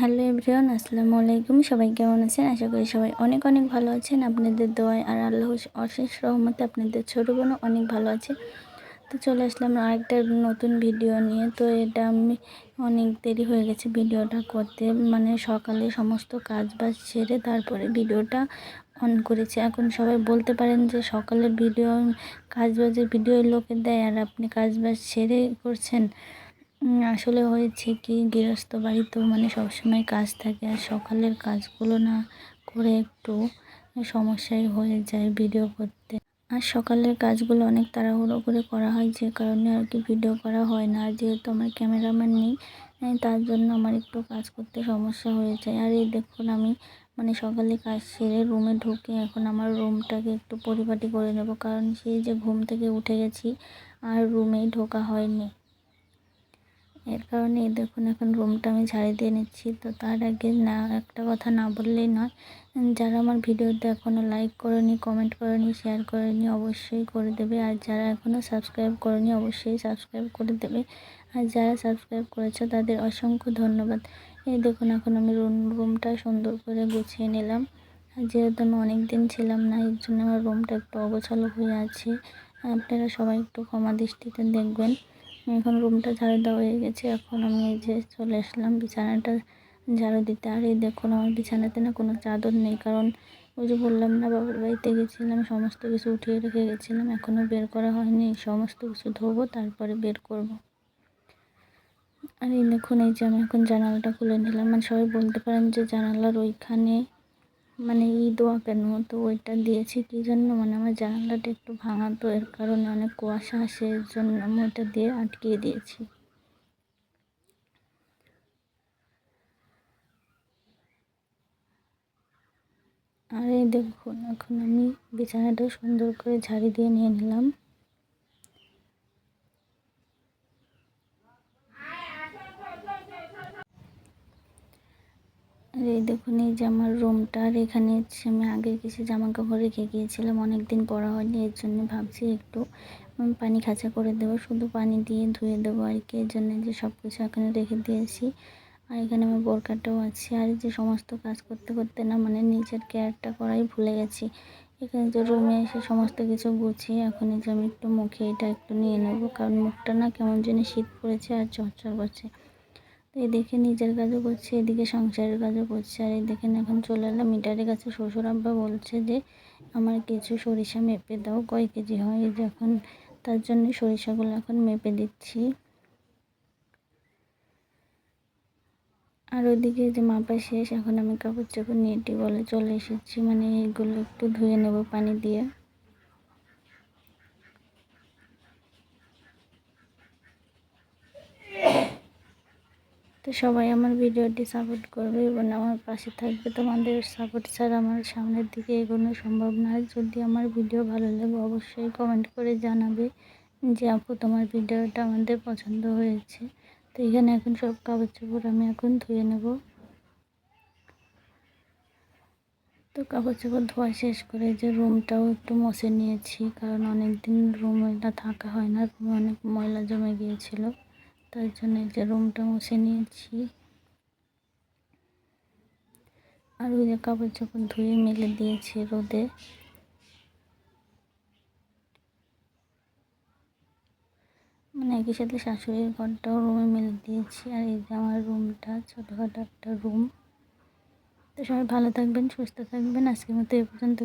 Hello everyone, আসসালামু আলাইকুম। সবাই কেমন আছেন? আশা করি সবাই অনেক অনেক ভালো আছেন। আপনাদের দোয়ায় আর আল্লাহ অশেষ রহমতে আপনাদের ছোটো বোনও অনেক ভালো আছে। তো চলে আসলাম আরেকটা নতুন ভিডিও নিয়ে। তো এটা আমি অনেক দেরি হয়ে গেছে ভিডিওটা করতে। মানে সকালে সমস্ত কাজ বাজ সেরে তারপরে ভিডিওটা অন করেছি। এখন সবাই বলতে পারেন যে সকালের ভিডিও কাজ বাজের ভিডিও লোকে দেয় আর আপনি কাজ বাজ সেরে করছেন। আসলে হয়েছে কি, গৃহস্থ বাড়িতেও মানে সবসময় কাজ থাকে আর সকালের কাজগুলো না করে একটু সমস্যাই হয়ে যায় ভিডিও করতে। আর সকালের কাজগুলো অনেক তাড়াহুড়ো করে করা হয়, যে কারণে আর কি ভিডিও করা হয় না। আর যেহেতু আমার ক্যামেরাম্যান নেই তার জন্য আমার একটু কাজ করতে সমস্যা হয়ে যায়। আর এই দেখুন, আমি মানে সকালে কাজ সেরে রুমে ঢুকে এখন আমার রুমটাকে একটু পরিপাটি করে নেব। কারণ সেই যে ঘুম থেকে উঠে গেছি, আর রুমেই ঢোকা হয়নি। এর কারণে দেখুন, এখন রুমটা আমি ঝাড়ি দিয়ে নিচ্ছি। তো তার আগে না, একটা কথা না বললেই নয়। যারা আমার ভিডিওতে এখনও লাইক করেনি কমেন্ট করেনি শেয়ার করেনি, অবশ্যই করে দেবে। আর যারা এখনও সাবস্ক্রাইব করেনি, অবশ্যই সাবস্ক্রাইব করে দেবে। আর যারা সাবস্ক্রাইব করেছে, তাদের অসংখ্য ধন্যবাদ। এই দেখুন, এখন আমি রুম রুমটা সুন্দর করে গুছিয়ে নিলাম। যেহেতু আমি অনেক দিন ছিলাম না, এর জন্য আমার রুমটা একটু অগোছালো হয়ে আছে। আপনারা সবাই একটু ক্ষমা দৃষ্টিতে দেখবেন। এখন রুমটা ঝাড়ু দেওয়া হয়ে গেছে। এখন আমি এই যে চলে আসলাম বিছানাটা ঝাড়ু দিতে। আর এই দেখুন, আমার বিছানাতে না কোনো চাদর নেই। কারণ ওই যে বললাম না, বাবার বাড়িতে গেছিলাম, সমস্ত কিছু উঠিয়ে রেখে গেছিলাম। এখনও বের করা হয়নি। সমস্ত কিছু ধোবো, তারপরে বের করব। আর এই দেখুন, এই যে আমি এখন জানালাটা খুলে নিলাম। মানে সবাই বলতে পারেন যে জানালার ওইখানে মানে এই দোয়া কেন? তো ওইটা দিয়েছি কী জন্য? মানে আমার জানালাটা একটু ভাঙা তো, এর কারণে অনেক কুয়াশা আসে এর জন্য আমি ওইটা দিয়ে আটকিয়ে দিয়েছি। আর এই দেখুন, এখন আমি বিছানাটা সুন্দর করে ঝাড়ি দিয়ে নিয়ে নিলাম। আর এই দেখুন, এই যে আমার রুমটা আর এখানে হচ্ছে আমি আগে কিছু জামা কাপড় রেখে গিয়েছিলাম। অনেক দিন পরা হয়নি, এর জন্য ভাবছি একটু পানি খাঁচা করে দেবো, শুধু পানি দিয়ে ধুয়ে দেবো আর কি, এর জন্য যে সব কিছু এখানে রেখে দিয়েছি। আর এখানে আমার বোরকাটাও আছে, আর যে সমস্ত কাজ করতে করতে না মানে নিজের কেয়ারটা করাই ভুলে গেছি। এখানে যে রুমে এসে সমস্ত কিছু গুছিয়ে, এখন যে আমি একটু মুখে এটা একটু নিয়ে নেব, কারণ মুখটা না কেমন যেন শীত পড়েছে আর চরচর করছে। তো দেখে নিজের কাজও করছে, এদিকে সংসারের কাজও করছে, আর এই এদিকে এখন চলে এলাম মিটারের কাছে। শ্বশুর আব্বা বলছে যে, আমার কিছু সরিষা মেপে দাও, কয় কেজি হয়? যখন তার জন্য সরিষাগুলো এখন মেপে দিচ্ছি। আর ওদিকে যে মাপা শেষ, এখন আমি কাপড় চাপড় নিয়ে বলে চলে এসেছি। মানে এইগুলো একটু ধুয়ে নেব পানি দিয়ে। তো সবাই আমার ভিডিওটি সাপোর্ট করবে এবং আমার পাশে থাকবে। তোমাদের সাপোর্ট ছাড়া আমার সামনের দিকে এগোনো সম্ভব নয় যদি আমার ভিডিও ভালো লাগে, অবশ্যই কমেন্ট করে জানাবে যে, আপু, তোমার ভিডিওটা আমাদের পছন্দ হয়েছে। তো এখানে এখন সব কাগজ চোপড় আমি এখন ধুয়ে নেব। তো কাপড় চোপড় ধোয়া শেষ করে যে রুমটাও একটু মশে নিয়েছি, কারণ অনেক দিন রুমে থাকা হয় না রুমে অনেক ময়লা জমে গিয়েছিল। তার জন্য যে রুমটা মুছে নিয়েছি। আর ওই যে কাপড় চোপড় ধুয়ে মেলে দিয়েছি রোদে। মানে একই সাথে শাশুড়ির ঘরটাও রুমে মেলে দিয়েছি। আর এই যে আমার রুমটা ছোটোখাটো একটা রুম তো সবাই ভালো থাকবেন, সুস্থ থাকবেন। আজকের মতো এ পর্যন্ত।